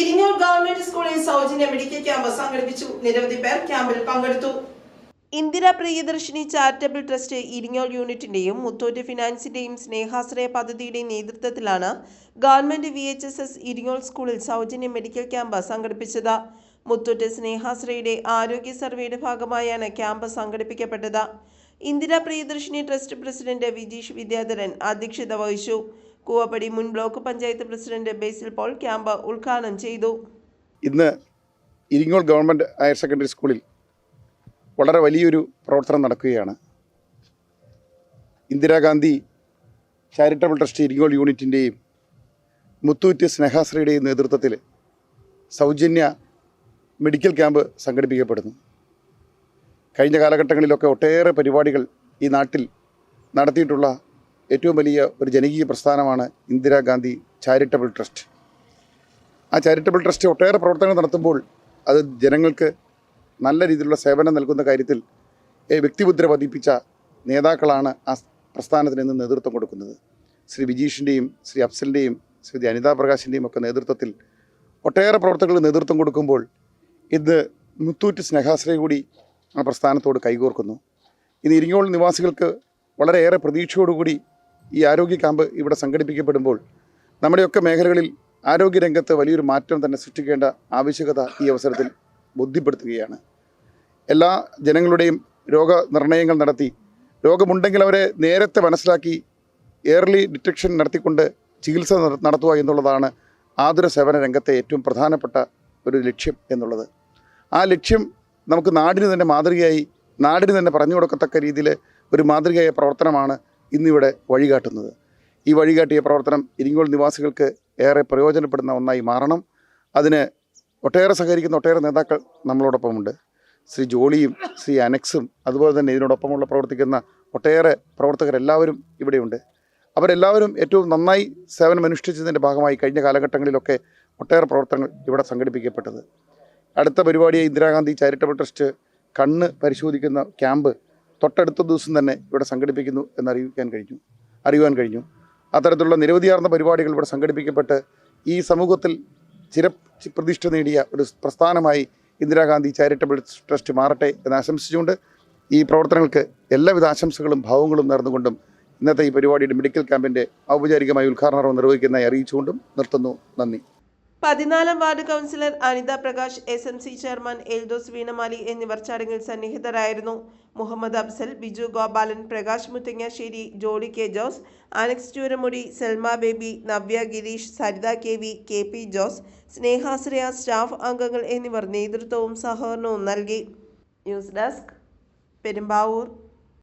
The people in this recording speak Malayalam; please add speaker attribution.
Speaker 1: ഇരിങ്ങൂർ ഗവൺമെന്റ് സ്കൂളിൽ സൗജന്യ മെഡിക്കൽ ക്യാമ്പ് സംഘടിപ്പിച്ചു. നിരവധി പേർ ക്യാമ്പിൽ പങ്കെടുത്തു. ഇന്ദിര പ്രിയദർശിനി ചാരിറ്റബിൾ ട്രസ്റ്റ് ഇരിങ്ങോൾ യൂണിറ്റിന്റെയും മുത്തൂറ്റ് ഫിനാൻസിന്റെയും സ്നേഹാശ്രയ പദ്ധതിയുടെയും നേതൃത്വത്തിലാണ് government V H S S Iringol സ്കൂളിൽ സൗജന്യ മെഡിക്കൽ ക്യാമ്പ് സംഘടിപ്പിച്ചത്. മുത്തൂറ്റ് സ്നേഹാശ്രയുടെ ആരോഗ്യ സർവേയുടെ ഭാഗമായാണ് ക്യാമ്പ് സംഘടിപ്പിക്കപ്പെട്ടത്. ഇന്ദിരാ പ്രിയദർശിനി ട്രസ്റ്റ് പ്രസിഡന്റ് വിജീഷ് വിദ്യാധരൻ അധ്യക്ഷത വഹിച്ചു. കൂവപ്പടി മുൻ block panchayat president Basil Paul camp ഉദ്ഘാടനം ചെയ്തു.
Speaker 2: ഇന്ന് ഇരിങ്ങോൾ ഗവൺമെന്റ് ഹയർ സെക്കൻഡറി സ്കൂളിൽ വളരെ വലിയൊരു പ്രവർത്തനം നടക്കുകയാണ്. ഇന്ദിരാഗാന്ധി ചാരിറ്റബിൾ ട്രസ്റ്റ് ഇരിങ്ങോൾ യൂണിറ്റിന്റെയും മുത്തൂറ്റ് സ്നേഹാശ്രീയുടെയും നേതൃത്വത്തിൽ സൗജന്യ മെഡിക്കൽ ക്യാമ്പ് സംഘടിപ്പിക്കപ്പെടുന്നു. കഴിഞ്ഞ കാലഘട്ടങ്ങളിലൊക്കെ ഒട്ടേറെ പരിപാടികൾ ഈ നാട്ടിൽ നടത്തിയിട്ടുള്ള ഏറ്റവും വലിയ ഒരു ജനകീയ പ്രസ്ഥാനമാണ് ഇന്ദിരാഗാന്ധി ചാരിറ്റബിൾ ട്രസ്റ്റ്. ആ ചാരിറ്റബിൾ ട്രസ്റ്റ് ഒട്ടേറെ പ്രവർത്തനങ്ങൾ നടത്തുമ്പോൾ അത് ജനങ്ങൾക്ക് നല്ല രീതിയിലുള്ള സേവനം നൽകുന്ന കാര്യത്തിൽ വ്യക്തിമുദ്ര പതിപ്പിച്ച നേതാക്കളാണ് ആ പ്രസ്ഥാനത്തിന് ഇന്ന് നേതൃത്വം കൊടുക്കുന്നത്. ശ്രീ വിജീഷിന്റെയും ശ്രീ അഫ്സലിന്റെയും ശ്രീ അനിതാ പ്രകാശിന്റെയും ഒക്കെ നേതൃത്വത്തിൽ ഒട്ടേറെ പ്രവർത്തകർ നേതൃത്വം കൊടുക്കുമ്പോൾ ഇത് മുത്തൂറ്റ് സ്നേഹാശ്രയ കൂടി ആ പ്രസ്ഥാനത്തോട് കൈകോർക്കുന്നു. ഇന്ന് ഇരിങ്ങോൾ നിവാസികൾക്ക് വളരെയേറെ പ്രതീക്ഷയോടുകൂടി ഈ ആരോഗ്യ ക്യാമ്പ് ഇവിടെ സംഘടിപ്പിക്കപ്പെടുമ്പോൾ നമ്മുടെയൊക്കെ മേഖലകളിൽ ആരോഗ്യരംഗത്ത് വലിയൊരു മാറ്റം തന്നെ സൃഷ്ടിക്കേണ്ട ആവശ്യകത ഈ അവസരത്തിൽ ബോധ്യപ്പെടുത്തുകയാണ്. എല്ലാ ജനങ്ങളുടെയും രോഗനിർണയങ്ങൾ നടത്തി രോഗമുണ്ടെങ്കിൽ അവരെ നേരത്തെ മനസ്സിലാക്കി എയർലി ഡിറ്റക്ഷൻ നടത്തിക്കൊണ്ട് ചികിത്സ നട- നടത്തുക എന്നുള്ളതാണ് ആതുര സേവന രംഗത്തെ ഏറ്റവും പ്രധാനപ്പെട്ട ഒരു ലക്ഷ്യം എന്നുള്ളത്. ആ ലക്ഷ്യം നമുക്ക് നാടിന് തന്നെ മാതൃകയായി നാടിന് തന്നെ പറഞ്ഞു കൊടുക്കത്തക്ക രീതിയിൽ ഒരു മാതൃകയായ പ്രവർത്തനമാണ് ഇന്നിവിടെ വഴികാട്ടുന്നത്. ഈ വഴികാട്ടിയ പ്രവർത്തനം ഇരിങ്ങോൾ നിവാസികൾക്ക് ഏറെ പ്രയോജനപ്പെടുന്ന ഒന്നായി മാറണം. അതിന് ഒട്ടേറെ സഹകരിക്കുന്ന ഒട്ടേറെ നേതാക്കൾ നമ്മളോടൊപ്പമുണ്ട്. ശ്രീ ജോളിയും ശ്രീ അനക്സും അതുപോലെ തന്നെ ഇതിനോടൊപ്പമുള്ള പ്രവർത്തിക്കുന്ന ഒട്ടേറെ പ്രവർത്തകരെല്ലാവരും ഇവിടെയുണ്ട്. അവരെല്ലാവരും ഏറ്റവും നന്നായി സേവനമനുഷ്ഠിച്ചതിന്റെ ഭാഗമായി കഴിഞ്ഞ കാലഘട്ടങ്ങളിലൊക്കെ ഒട്ടേറെ പ്രവർത്തനങ്ങൾ ഇവിടെ സംഘടിപ്പിക്കപ്പെട്ടത്. അടുത്ത പരിപാടിയായി ഇന്ദിരാഗാന്ധി ചാരിറ്റബിൾ ട്രസ്റ്റ് കണ്ണ് പരിശോധിക്കുന്ന ക്യാമ്പ് തൊട്ടടുത്ത ദിവസം തന്നെ ഇവിടെ സംഘടിപ്പിക്കുന്നു എന്നറിയിക്കാൻ കഴിഞ്ഞു അറിയുവാൻ കഴിഞ്ഞു. അത്തരത്തിലുള്ള നിരവധിയാർന്ന പരിപാടികൾ ഇവിടെ സംഘടിപ്പിക്കപ്പെട്ട് ഈ സമൂഹത്തിൽ ചിര പ്രതിഷ്ഠ നേടിയ ഒരു പ്രസ്ഥാനമായി ഇന്ദിരാഗാന്ധി ചാരിറ്റബിൾ ട്രസ്റ്റ് മാറട്ടെ എന്ന് ആശംസിച്ചുകൊണ്ട് ഈ പ്രവർത്തനങ്ങൾക്ക് എല്ലാവിധ ആശംസകളും ഭാവങ്ങളും നേർന്നുകൊണ്ടും ഇന്നത്തെ ഈ പരിപാടിയുടെ മെഡിക്കൽ ക്യാമ്പിന്റെ ഔപചാരികമായി ഉദ്ഘാടനം നിർവഹിക്കുന്നതായി അറിയിച്ചുകൊണ്ടും നിർത്തുന്നു. നന്ദി.
Speaker 1: പതിനാലാം ward councillor Anitha Prakash S M C chairman Eldhose വീണമാലി എന്നിവർ ചടങ്ങിൽ സന്നിഹിതരായിരുന്നു. Muhammad Afzal Biju Gopalan Prakash Muthangasseri Jolly K Jose Alex Chooramudi Selma Baby Navya Gireesh Saritha K V K P Jose Snehasraya staff അംഗങ്ങൾ എന്നിവർ നേതൃത്വവും സഹകരണവും നൽകി. News desk Perumbavoor.